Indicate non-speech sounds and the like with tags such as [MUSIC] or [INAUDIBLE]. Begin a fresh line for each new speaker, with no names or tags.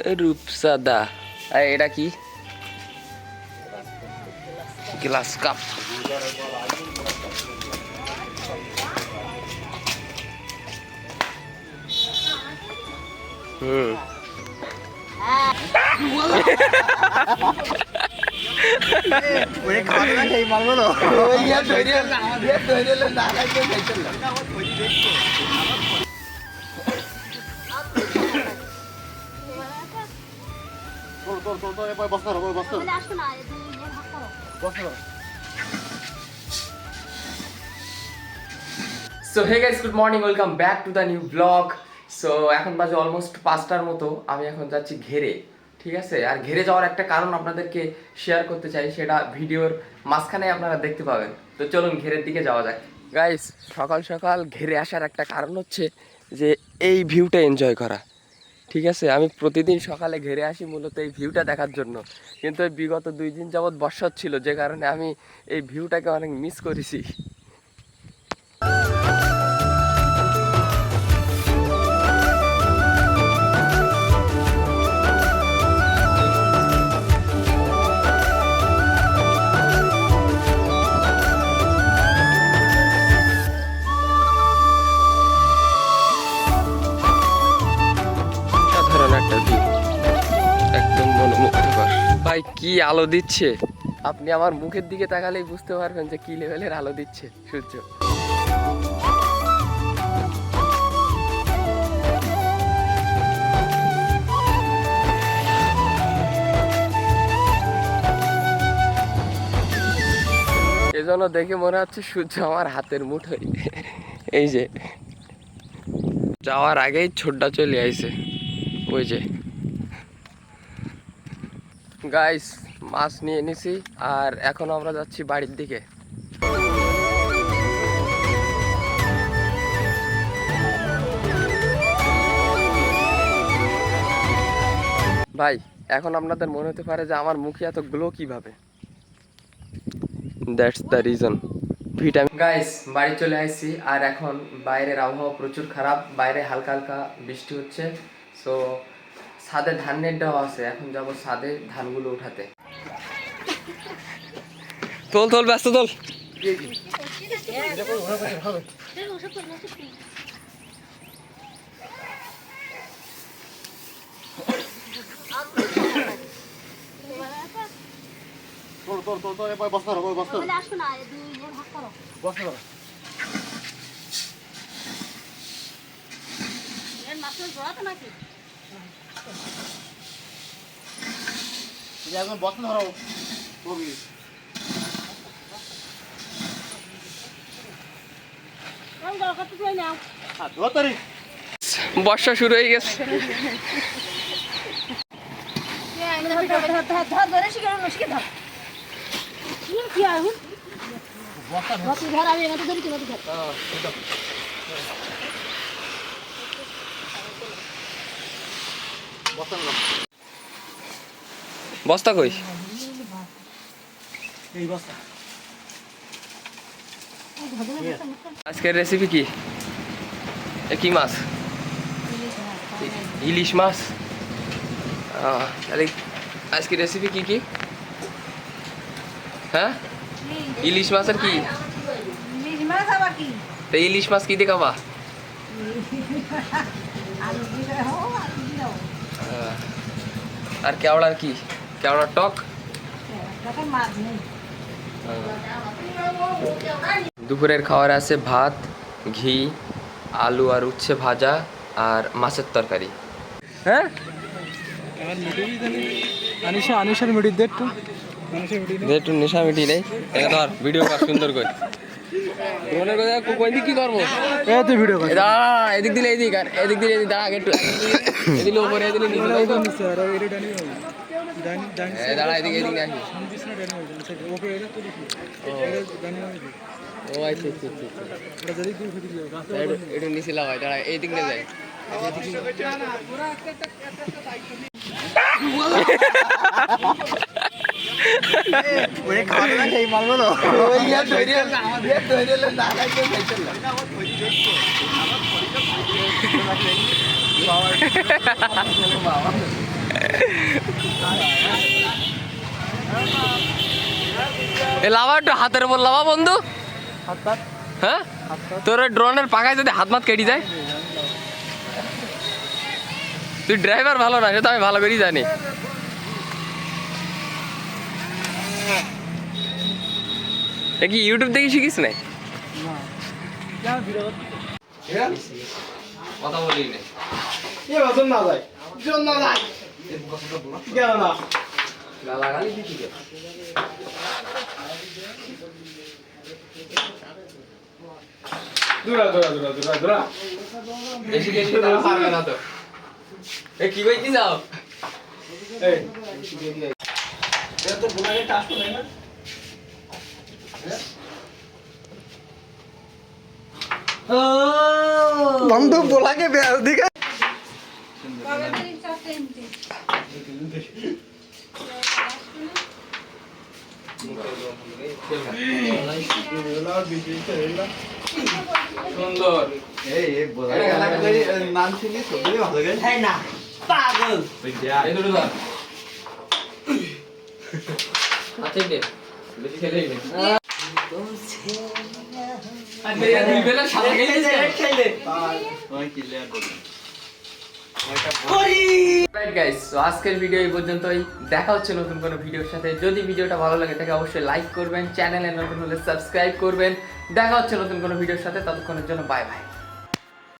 রূপসাদা আর এটা কি glass cup হুম
ওই তোর তোর তোর এবার বসতে হবে বসতে
বলে আসো না এই ভাগ করো
বসতে
so hey guys good morning welcome back to the new blog so এখন বাজে অলমোস্ট পাঁচটার মতো আমি এখন যাচ্ছি ঘেরে ঠিক আছে? আর ঘেরে যাওয়ার একটা কারণ আপনাদেরকে শেয়ার করতে চাই সেটা ভিডিওর মাঝখানে আপনারা দেখতে পাবেন। তো চলুন ঘেরের দিকে যাওয়া যাক। গাইস সকাল সকাল ঘেরে আসার একটা কারণ হচ্ছে যে এই ভিউটা এনজয় করা। ঠিক আছে, আমি প্রতিদিন সকালে ঘেরে আসি মূলত এই ভিউটা দেখার জন্য। কিন্তু বিগত দুই দিন যাবৎ বর্ষা ছিল যে কারণে আমি এই ভিউটাকে অনেক মিস করেছি। ভাই, কি আলো দিচ্ছে? আপনি আমার মুখের দিকে তাকালেই বুঝতে পারবেন যে কি লেভেলের আলো দিচ্ছে সূর্য। এজন্য দেখে মনে হচ্ছে সূর্য আমার হাতের মুঠোয়। এই যে, যাওয়ার আগেই ছোটটা চলে আইছে। ওই যে। গাইস মাছ নিয়ে নিছি আর এখন আমরা যাচ্ছি বাড়ির দিকে। ভাই, এখন আপনাদের মনে হতে পারে যে আমার মুখে এত গ্লো কীভাবে? That's the reason vitamin guys বাড়ি চলে আসছি আর এখন বাইরের আবহাওয়া প্রচুর খারাপ, বাইরে হালকা হালকা বৃষ্টি হচ্ছে। সো ছাদে ধান নেট দেওয়া আছে এখন যাব ছাদে ধানগুলো উঠাতে। তোল তোল ব্যস্ত তোল।
তোর তোর তোর তোর এবার বসতে হবে বসতে
বলে আসো না এই দুই ইয়ে ভাগ করো
বসতে
এর মাছের জড়াতে নাকি?
একদম বসতে ধরো। কবি ধর
বর্ষা শুরু হয়ে গেছে।
ধর ধরে আমি এখানে ধরি তুই ধর।
বসতে
কই?
এই
আজকের রেসিপি কি? কি মাছ? ইলিশ মাছ। তাহলে আজকের রেসিপি কি কি? হ্যাঁ? ইলিশ মাছের কি?
মাছ আবার কি?
তো ইলিশ মাছ কি দেখাবা [LAUGHS]
আলু দিলে হোক আলু দিলেও
আহ, আর কেওড়ার কি? কেওড়ার টক? দুপুরের খাবার আছে ভাত ঘি আলু আর উচ্ছে ভাজা আর মাছের তরকারি। হ্যাঁ?
আনিশা আনিশার মিডিল দে একটু।
দে একটু নেশা মিটি নেই ধর ভিডিও কর সুন্দর করে। ড্রোনের কথা কোন দিক কি করব?
এ তুই ভিডিও কর
দাঁড়া এদিক দিলে এদিক আর এদিক দিলে এদিক দাঁড়া একটু। এদিকে উপরে এদিকে নিচে। দাঁড়া এদিকে এদিকে আসি। ও। আচ্ছা আচ্ছা আচ্ছা আচ্ছা।
এটা
নিচে লাগাই দাঁড়া এই দিক নিয়ে যাই। [LAUGHS]
ওরে খাবে না সেই ওই ইয়া ধরে আমাদের ধরে না খাইতে
খাইতে লাভা একটু হাতের উপর লাভা বন্ধু। হ্যাঁ? তোর ড্রোনের পাখায় যদি হাত মাত কেটে যায়। তুই ড্রাইভার ভালো না, সেটা আমি ভালো করেই জানি। কি ইউটিউব দেখে শিখিস নাই? কথা বলি না।
এ বাজন না যায়। জন না যায়। গেল না?
গালাগালি দিচ্ছি
দূরা দূরা দূরা দূরা দূরা।
বেশি বেশি তারা পারবে না তো। এ কি কইতে যাও
এই। তো বোনাকে টাচ করে না। বন্ধু বোলাকে দিকে
কবে দিন সব তিনটে
সুন্দর।
এই নাম শুনি সবই ভালো না পাগল। [LAUGHS]
দে। বেশি খেলে আজকের ভিডিও এই পর্যন্তই। দেখা হচ্ছে নতুন কোনো ভিডিওর সাথে। যদি ভিডিওটা ভালো লাগে তাকে অবশ্যই লাইক করবেন চ্যানেলে নতুন হলে সাবস্ক্রাইব করবেন। দেখা হচ্ছে নতুন কোনো ভিডিওর সাথে, ততক্ষণের জন্য বাই বাই